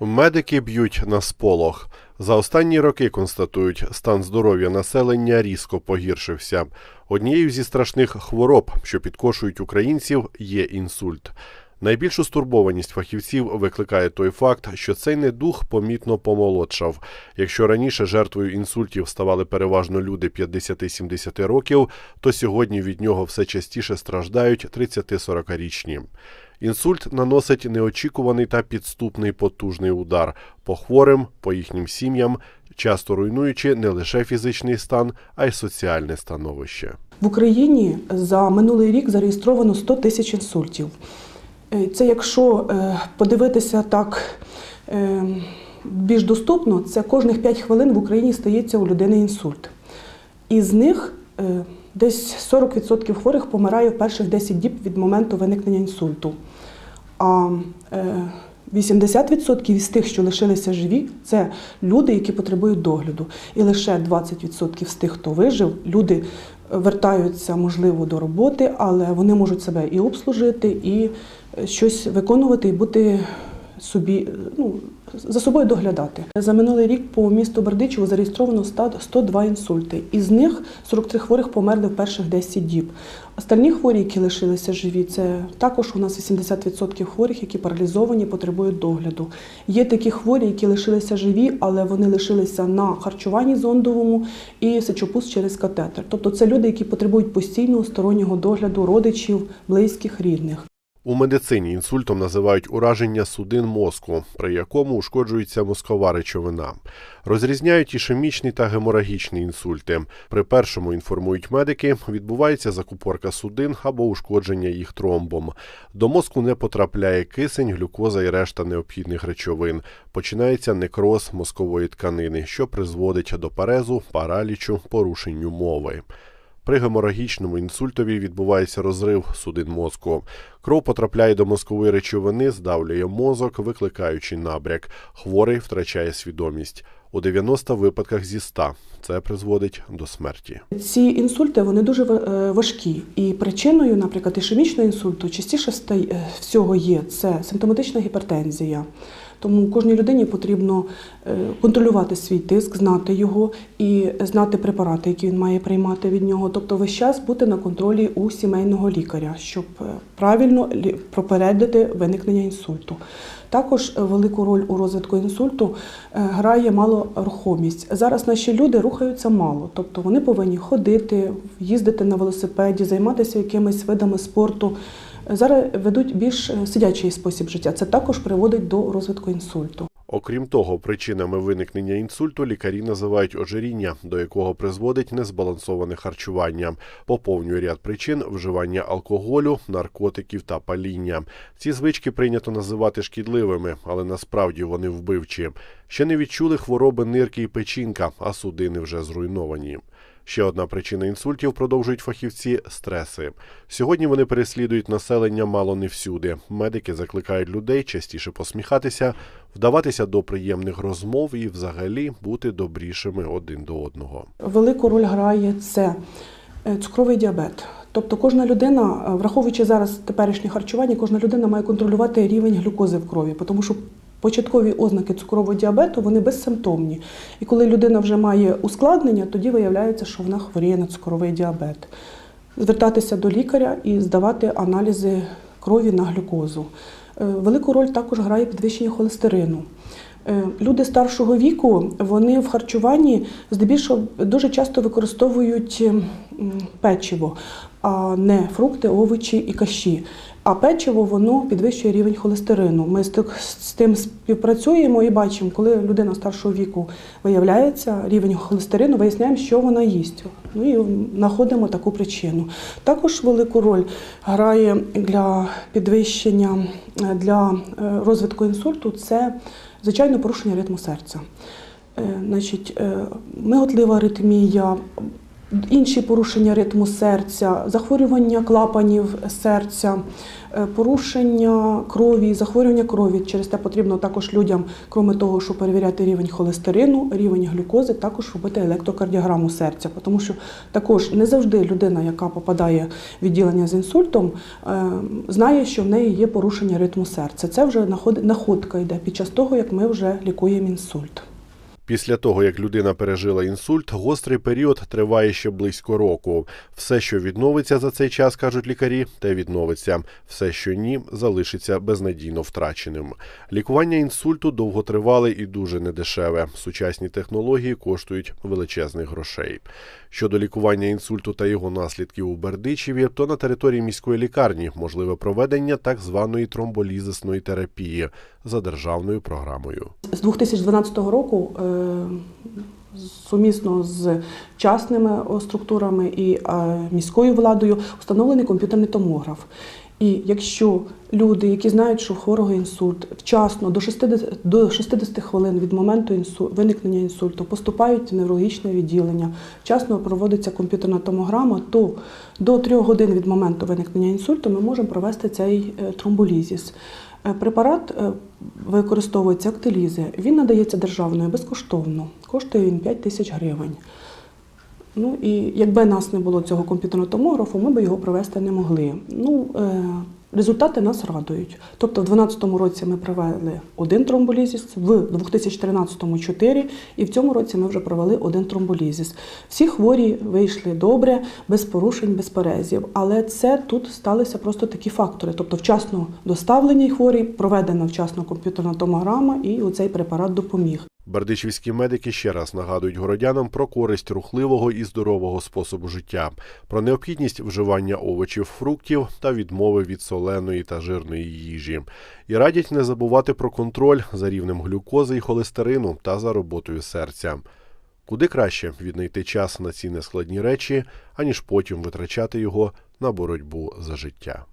Медики б'ють на сполох. За останні роки констатують, стан здоров'я населення різко погіршився. Однією зі страшних хвороб, що підкошують українців, є інсульт. Найбільшу стурбованість фахівців викликає той факт, що цей недух помітно помолодшав. Якщо раніше жертвою інсультів ставали переважно люди 50-70 років, то сьогодні від нього все частіше страждають 30-40-річні. Інсульт наносить неочікуваний та підступний потужний удар по хворим, по їхнім сім'ям, часто руйнуючи не лише фізичний стан, а й соціальне становище. В Україні за минулий рік зареєстровано 100 тисяч інсультів. Е, Це якщо е, подивитися так е, більш доступно, це кожних 5 хвилин в Україні стається у людини інсульт. Із них десь 40% хворих помирає в перших 10 діб від моменту виникнення інсульту. А 80% із тих, що лишилися живі, це люди, які потребують догляду. І лише 20% з тих, хто вижив, люди вертаються, можливо, до роботи, але вони можуть себе і обслужити, і е, щось виконувати, і бути собі, ну, за собою доглядати. За минулий рік по місту Бердичево зареєстровано 100 102 інсульти. Із них 43 хворих померли в перших 10 діб. Остальні хворі, які лишилися живі, це також у нас 80% хворих, які паралізовані, потребують догляду. Є такі хворі, які лишилися живі, але вони лишилися на харчуванні зондовому і сечопуст через катетер. Тобто це люди, які потребують постійного стороннього догляду родичів, близьких, рідних. У медицині інсультом називають ураження судин мозку, при якому ушкоджується мозкова речовина. Розрізняють ішемічний та геморагічний інсульти. При першому інформують медики, відбувається закупорка судин або ушкодження їх тромбом. До мозку не потрапляє кисень, глюкоза і решта необхідних речовин. Починається некроз мозкової тканини, що призводить до парезу, паралічу, порушенню мови. При геморагічному інсультові відбувається розрив судин мозку. Кров потрапляє до мозкової речовини, здавлює мозок, викликаючи набряк. Хворий втрачає свідомість. У 90 випадках зі 100 це призводить до смерті. Ці інсульти вони дуже е, важкі. І причиною, наприклад, ішемічного інсульту частіше е, всього є це симптоматична гіпертензія. Тому кожній людині потрібно е, контролювати свій тиск, знати його і знати препарати, які він має приймати від нього. Тобто весь час бути на контролі у сімейного лікаря, щоб правильно попередити виникнення інсульту. Також е, велику роль у розвитку інсульту е, грає малорухомість. Зараз наші люди рухаються мало, тобто вони повинні ходити, їздити на велосипеді, займатися якимись видами спорту. Зараз ведуть більш е, сидячий спосіб життя. Це також приводить до розвитку інсульту. Окрім того, причинами виникнення інсульту лікарі називають ожиріння, до якого призводить незбалансоване харчування, поповнює ряд причин вживання алкоголю, наркотиків та паління. Ці звички прийнято називати шкідливими, але насправді вони вбивчі. Ще не відчули хвороби нирки і печінка, а судини вже зруйновані. Ще одна причина інсультів, продовжують фахівці стреси. Сьогодні вони переслідують населення мало не всюди. Медики закликають людей частіше посміхатися, вдаватися до приємних розмов і, взагалі, бути добрішими один до одного. Велику роль грає це е, цукровий діабет. Тобто кожна людина, е, враховуючи зараз теперішнє харчування, кожна людина має контролювати рівень глюкози в крові, тому що початкові ознаки цукрового діабету вони безсимптомні. І коли людина вже має ускладнення, тоді виявляється, що вона хворіє на цукровий діабет. Звертатися до лікаря і здавати аналізи крові на глюкозу. Е, Велику роль також грає підвищення холестерину. Е, Люди старшого віку вони в харчуванні здебільшого дуже часто використовують печиво, а не фрукти, овочі і каші. А печиво воно підвищує рівень холестерину. Ми з тим співпрацюємо і бачимо, коли людина старшого віку виявляється рівень холестерину, виясняємо, що вона їсть. Ну і знаходимо таку причину. Також велику роль грає для підвищення для е, розвитку інсульту це звичайно порушення ритму серця. Е, Значить, е, миготлива аритмія, інші порушення ритму серця, захворювання клапанів серця, е, порушення крові, захворювання крові. Через те потрібно також людям, крім того, що перевіряти рівень холестерину, рівень глюкози, також робити електрокардіограму серця. Тому що також не завжди людина, яка попадає в відділення з інсультом, е, знає, що в неї є порушення ритму серця. Це вже наход- находка йде під час того, як ми вже лікуємо інсульт. Після того, як людина пережила інсульт, гострий період триває ще близько року. Все, що відновиться за цей час, кажуть лікарі, те відновиться. Все, що ні, залишиться безнадійно втраченим. Лікування інсульту довготривале і дуже недешеве. Сучасні технології коштують величезних грошей. Щодо лікування інсульту та його наслідків у Бердичеві, то на території міської лікарні можливе проведення так званої тромболізисної терапії за державною програмою. З 2012 року е, сумісно з частними структурами і е, міською владою встановлений комп'ютерний томограф. І якщо люди, які знають, що хворого інсульт, вчасно до 60, до 60 хвилин від моменту інсу, виникнення інсульту поступають в неврологічне відділення, вчасно проводиться комп'ютерна томограма, то до 3 годин від моменту виникнення інсульту ми можемо провести цей е, тромболізіс. Е, Препарат е, використовується актилізи. Він надається державною безкоштовно. Коштує він 5 тисяч гривень. Ну і якби нас не було цього комп'ютерного томографу, ми б його провести не могли. Ну, е, результати нас радують. Тобто, в 2012 році ми провели один тромболізіс, в 2013 – 4, і в цьому році ми вже провели один тромболізіс. Всі хворі вийшли добре, без порушень, без перезів. Але це тут сталися просто такі фактори. Тобто, вчасно доставлені хворі, проведена вчасно комп'ютерна томограма, і оцей препарат допоміг. Бердичівські медики ще раз нагадують городянам про користь рухливого і здорового способу життя, про необхідність вживання овочів, фруктів та відмови від соленої та жирної їжі. І радять не забувати про контроль за рівнем глюкози і холестерину та за роботою серця. Куди краще віднайти час на ці нескладні речі, аніж потім витрачати його на боротьбу за життя.